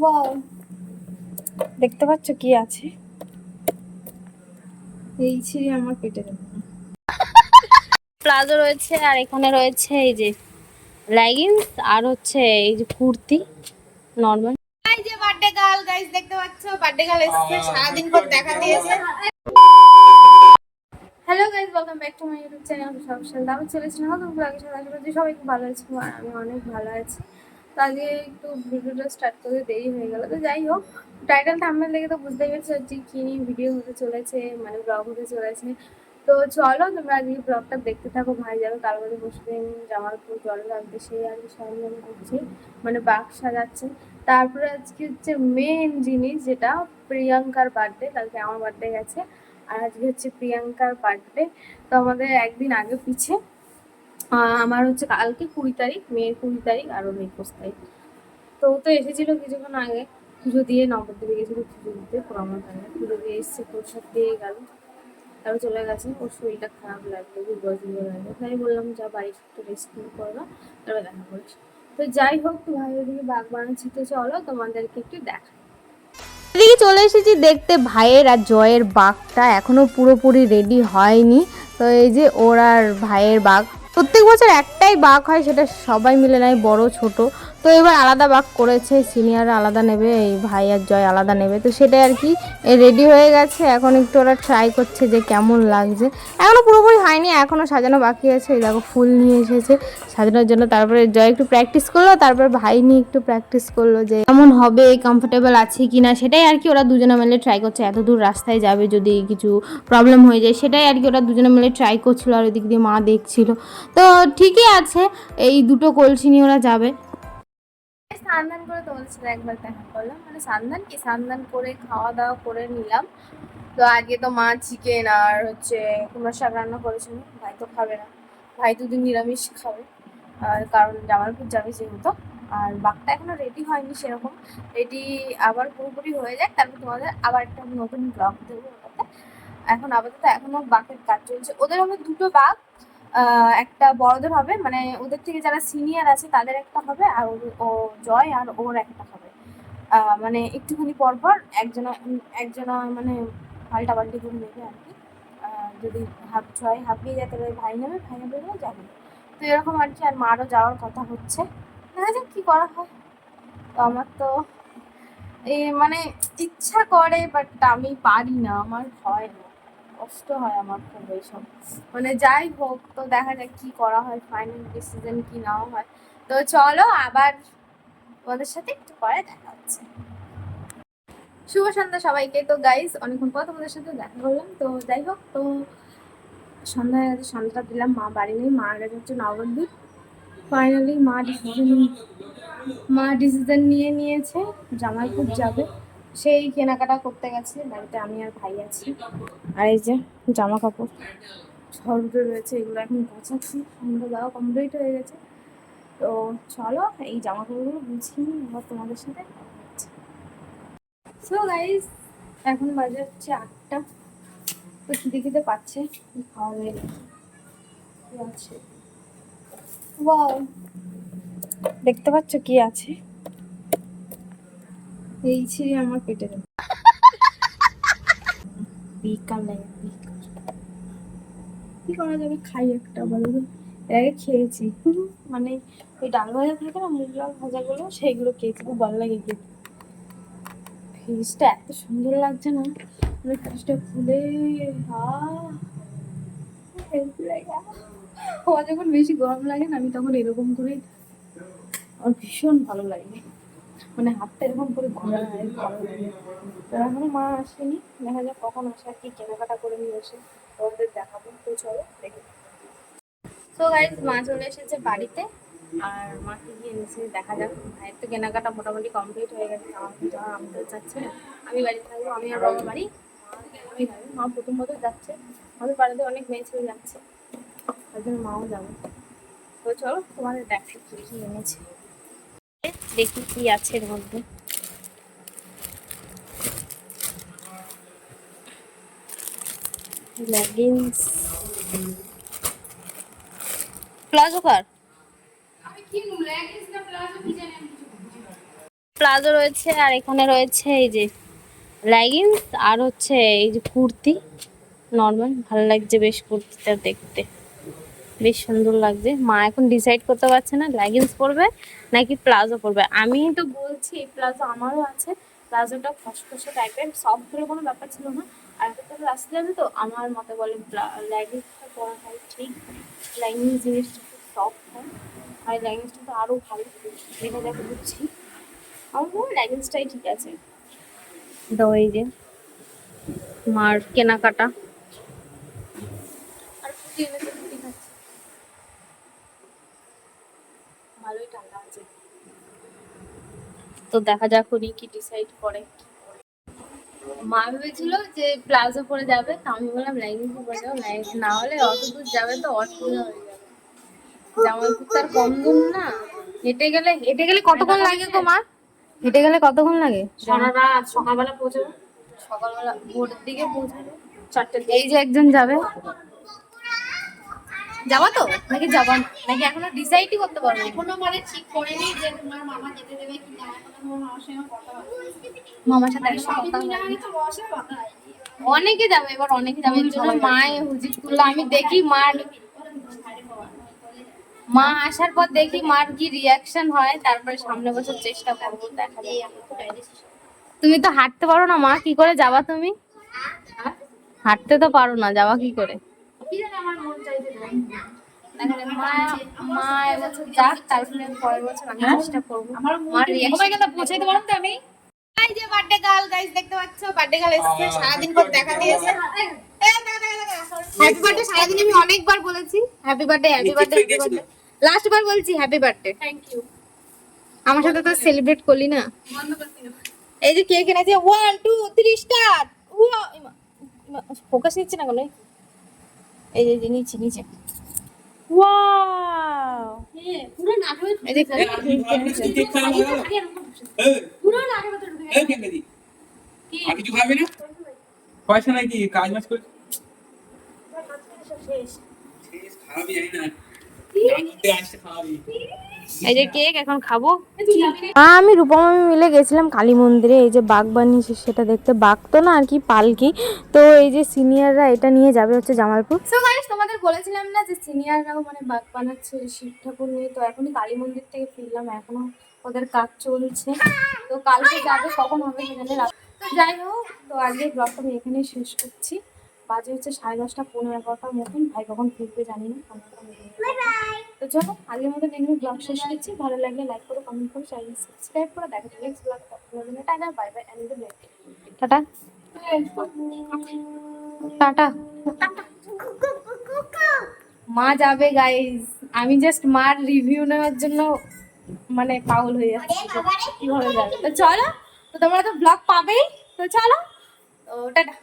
Wow দেখতে পাচ্ছ কি আছে? এই ছিঁড়ে আমার পেটে প্লাজো রয়েছে আর এখানে রয়েছে এই যে লেগিংস আর হচ্ছে এই যে কুর্তি নর্মাল এই যে বার্থডে গার্ল গাইস দেখতে পাচ্ছ? বার্থডে গার্ল এসেছে সারাদিন পর দেখা দিয়েছে। Hello guys welcome back to my YouTube channel সব সাথে আমি চলেছি নতুন ব্লগের সাথে। আশা করছি সবাই খুব ভালো আছে আর আমি অনেক ভালো আছি। তো একটু ভিডিওটা স্টার্ট করতে দেরি হয়ে গেল। তো যাই হোক টাইটেল থাম্বনেল দেখে তো বুঝতেই পারছি যে কী নিয়ে ভিডিও হতে চলেছে মানে ব্লগ হতে চলেছে। তো চলো তোমরা আজকে ব্লগটা দেখতে থাকো ভাই যাবে কাল বাড়ি বসে দিন জামালপুর জল লাগবে সেই আর কি সরঞ্জাম করছে মানে বাঘ সাজাচ্ছে। তারপরে আজকে হচ্ছে মেন জিনিস যেটা প্রিয়াঙ্কার বার্থডে কালকে আমার বার্থডে গেছে। আর আজকে হচ্ছে প্রিয়াঙ্কার বার্থডে তো আমাদের একদিন আগে পিছে। আহ, আমার হচ্ছে কালকে কুড়ি তারিখ, মেয়ের কুড়ি তারিখ আর ওর একুশ তারিখ। তো তো এসেছিল কিছুক্ষণ আগে, পুজো দিয়ে নবদ্বীপে গেছিল পুজো দিতে প্রমাণ পুজো দিয়ে এসছে, প্রসাদ দিয়ে গেল, তারপর চলে গেছে। ওর শরীরটা খারাপ লাগল দুর্বল দুর্বল লাগল। তাই বললাম, যা, বাড়ি একটু রেস্ট করব তারপর দেখা করিস। তো যাই হোক তো ভাই ওদিকে বাঘ তো চলো, তোমাদেরকে একটু দেখা। এদিকে চলে এসেছি দেখতে, ভাইয়ের আর জয়ের বাঘটা এখনও পুরোপুরি রেডি হয়নি। তো এই যে ওর আর ভাইয়ের বাঘ প্রত্যেক বছর একটাই বাঘ হয় সেটা সবাই মিলে নেয় বড় ছোট। তো এবার আলাদা বাঘ করেছে, সিনিয়র আলাদা নেবে, এই ভাই আর জয় আলাদা নেবে। তো সেটাই আর কি রেডি হয়ে গেছে, এখন একটু ওরা ট্রাই করছে যে কেমন লাগছে। এখনও পুরোপুরি হয়নি, এখনও সাজানো বাকি আছে, এই দেখো ফুল নিয়ে এসেছে সাজানোর জন্য। তারপরে জয় একটু প্র্যাকটিস করল, তারপর ভাই নিয়ে একটু প্র্যাকটিস করল যে কেমন হবে কমফোর্টেবল আছে কি না সেটাই আর কি ওরা দুজনে মিলে ট্রাই করছে। এত দূর রাস্তায় যাবে যদি কিছু প্রবলেম হয়ে যায়, সেটাই আর কি ওরা দুজনে মিলে ট্রাই করছিল, আর ওদিক দিয়ে মা দেখছিল। তো ঠিকই আছে, এই দুটো কলসি নিয়ে ওরা যাবে। স্নান করে তোমাদের সাথে একবার দেখা করলাম। মানে সান্দান কি? সান্দান করে খাওয়া দাওয়া করে নিলাম। তো আজকে তো মা চিকেন আর হচ্ছে কুমড়ো শাক রান্না করেছিল। ভাই তো খাবে না। ভাই দুদিন নিরামিষ খাবে। আর কারণ জামালপুর যাবে যেহেতু। আর বাঘটা এখনও রেডি হয়নি সেরকম। রেডি আবার পুরোপুরি হয়ে যাক। তারপর তোমাদের আবার একটা নতুন ব্লগ দেবো। ওটাতে এখন আপাতত এখনও বাঘের কাজ চলছে। ওদের হবে দুটো বাঘ। একটা বড়দের হবে মানে ওদের থেকে যারা সিনিয়র আছে তাদের একটা হবে আর ও জয় আর ওর একটা হবে। মানে একটুখানি পর পর একজনা একজনা মানে পাল্টা পাল্টি করে নেবে আর কি। যদি হাফ জয় হাঁপিয়ে যায় তাহলে ভাই নেবে ভাই নেবে যাবে তো এরকম আর কি, আর মারও যাওয়ার কথা হচ্ছে। দেখা যাক কি করা হয়। তো আমার তো এ মানে ইচ্ছা করে বাট আমি পারি না, আমার হয় না। কষ্ট হয় আমার খুব এইসব। মানে যাই হোক, তো দেখা যাক কি করা হয় ফাইনাল ডিসিশন কি নেওয়া হয়। তো চলো, আবার তোমাদের সাথে একটু পরে দেখা হচ্ছে। শুভ সন্ধ্যা সবাইকে। তো গাইজ অনেকক্ষণ পর তোমাদের সাথে দেখা করলাম তো যাই হোক, তো সন্ধ্যা গেছে সন্ধ্যাটা দিলাম, মা বাড়ি নেই, মা গেছে হচ্ছে নবদ্বীপ। ফাইনালি মা ডিসিশন মা ডিসিশন নিয়ে নিয়েছে জামাইপুর যাবে। সেই কেনাকাটা করতে গেছে, বাড়িতে আমি আর ভাই আছি। আর এই যে জামা কাপড় ছড়ুটো রয়েছে, এগুলো এখন গোছাচ্ছি। আমরা দেওয়া কমপ্লিট হয়ে গেছে। তো চলো, এই জামা কাপড়গুলো গুছিয়ে আবার তোমাদের সাথে সো গাইজ এখন বাজে হচ্ছে আটটা। তো খিদে পাচ্ছে খাওয়া গেছে। আছে? দেখতে পাচ্ছ কি আছে? এই ছিঁড়ে আমার পেটে দেবে। বিকাল কি করা যাবে? খাই একটা, বলো? এর আগে খেয়েছি। মানে ওই ডাল ভাজা থাকে না, মুগ ডাল ভাজাগুলো, সেইগুলো খেয়েছি, খুব ভালো লাগে খেতে। ফিসটা এত সুন্দর লাগছে না মানে ফুলে হা আমার যখন বেশি গরম লাগে না, আমি তখন এরকম করেই আমার ভীষণ ভালো লাগে। মানে হাতটা এরকম করে ঘোরা এখনও মা আসেনি। দেখা যাক কখন আসে, আর কি কেনাকাটা করে নিয়ে আসে। তোমাদের দেখাবো। তো চলো, দেখে তো গাইজ মা চলে এসেছে বাড়িতে। আর মাকে গিয়ে এনেছে, দেখা যাক। ভাইয়ের তো কেনাকাটা মোটামুটি কমপ্লিট হয়ে গেছে। যাওয়া আমি তো যাচ্ছে আমি বাড়িতে থাকব, আমি আর বাবা বাড়ি। আমি মা প্রথম বছর যাচ্ছে। আমাদের বাড়িতে অনেক মেয়ে ছেলে যাচ্ছে। তার জন্য মাও যাবে। তো চলো, তোমাদের দেখাই কি কি এনেছে। দেখি কি আছে এর মধ্যে। লেগিংস প্লাজো কার প্লাজো রয়েছে আর এখানে রয়েছে এই যে লেগিংস আর হচ্ছে এই যে কুর্তি। নর্মাল ভালো লাগছে বেশ কুর্তিটা দেখতে। বেশ সুন্দর লাগছে। মা এখন ডিসাইড করতে পারছে না লেগিংস পরবে নাকি প্লাজো পরবে। আমি তো বলছি এই প্লাজো আমারও আছে। প্লাজোটা খসখসে টাইপের সফট করে কোনো ব্যাপার ছিল না। আর তো আসতে যাবে তো, আমার মতে বলে লেগিংসটা পরাটাই ঠিক। লেগিংস জিনিসটা খুব সফট হয়। আর লেগিংসটা তো আরও ভালো। দেখা যাবে বুঝছি। আমার মনে হয় লেগিংসটাই ঠিক আছে। তো এই যে, মার কেনাকাটা। আর তো দেখা যাক উনি কি ডিসাইড করে। মা ভেবেছিল যে প্লাজো পরে যাবে তো আমি বললাম লেগিংস পরে যাব লেগিংস না হলে অত দূর যাবে তো অসুবিধা হয়ে যাবে। জামাইপুর তার কম দূর না। হেঁটে গেলে হেঁটে গেলে কতক্ষণ লাগে গো মা হেঁটে গেলে কতক্ষণ লাগে? সারা রাত সকালবেলা পৌঁছাবো। সকালবেলা ভোরের দিকে পৌঁছাবো। চারটে এই যে একজন যাবে। যাবা তো? নাকি যাবা? নাকি এখনও ডিসাইডই করতে পারো না? এখনও মানে ঠিক করেনি যে তোমার মামা যেতে দেবে কি না এখনও মামার সঙ্গে কথা মামার সাথে একসাথে কথা তুমি না। হবে। আগে তো মামার কথা হয়নি। অনেকে যাবে এবার অনেকে যাবে। এর জন্য মায়ে হুজির তুললো আমি দেখি মার মা আসার পর দেখি মার কি রিয়াকশন হয় তারপরে সামনে বছর চেষ্টা করব দেখা তুমি তো হাঁটতে পারো না মা কি করে যাবা তুমি? হাঁটতে তো পারো না যাওয়া কি করে? কি জানি আমার মন চাইছে যাই। দেখা যাক মা মা এবছর যাক তারপরে পরের বছর আমি চেষ্টা করব। আমার রিয়াকশন পৌঁছাইতে পারলাম তো আমি? এই যে বার্থডে গার্ল গাইস দেখতে পাচ্ছ? বার্থডে গার্ল এসেছে সারাদিন পর দেখা দিয়েছে। হ্যাপি বার্থডে সারাদিন আমি অনেকবার বলেছি। Happy birthday happy birthday last বার বলছি হ্যাপি বার্থডে থ্যাংক ইউ আমার সাথে তো সেলিব্রেট করলি না। এই যে কেক এনেছে one two three start focus নিচ্ছে না কোনো? এই যে নিচে নিচে ওয়াও হ্যাঁ, পুরো নাটক হয়ে পুরো নাটক ঢুকে আর কিছু খাবে না পয়সা নাকি কাজ মাস করে শেষ শেষ খাওয়াবি না আসতে খাওয়াবি এই যে কেক এখন খাব। আমি রূপমামি মিলে গেছিলাম কালী মন্দিরে। এই যে বাঘ বানিয়েছে সেটা দেখতে বাঘ তো না আর কি পালকি। তো এই যে সিনিয়ররা এটা নিয়ে যাবে হচ্ছে জামালপুর। সো গাইস তোমাদের বলেছিলাম না যে সিনিয়ররাও মানে বাগ বানাচ্ছে শিব ঠাকুর নিয়ে? তো এখনই কালী মন্দির থেকে ফিরলাম এখনও ওদের কাজ চলছে। তো কালকে যাবে কখন হবে সেখানে তো যাই হোক তো আজকে ব্লগটা আমি এখানেই শেষ করছি। বাজে হচ্ছে সাড়ে দশটা পনেরো এগারোটার মতন। ভাই কখন ফিরবে জানি না তো চলো আগের মতো এখানে ব্লগ শেষ করছি। ভালো লাগলে লাইক করো কমেন্ট করো চ্যানেল সাবস্ক্রাইব করো। দেখা যাবে next blog tata bye bye and the tata. Tata. মা যাবে গাইস আমি জাস্ট মার রিভিউ নেওয়ার জন্য মানে পাগল হয়ে যাচ্ছে। কীভাবে যাবে তো চলো তো তোমরা তো ব্লগ পাবেই। তো চলো তো টাটা।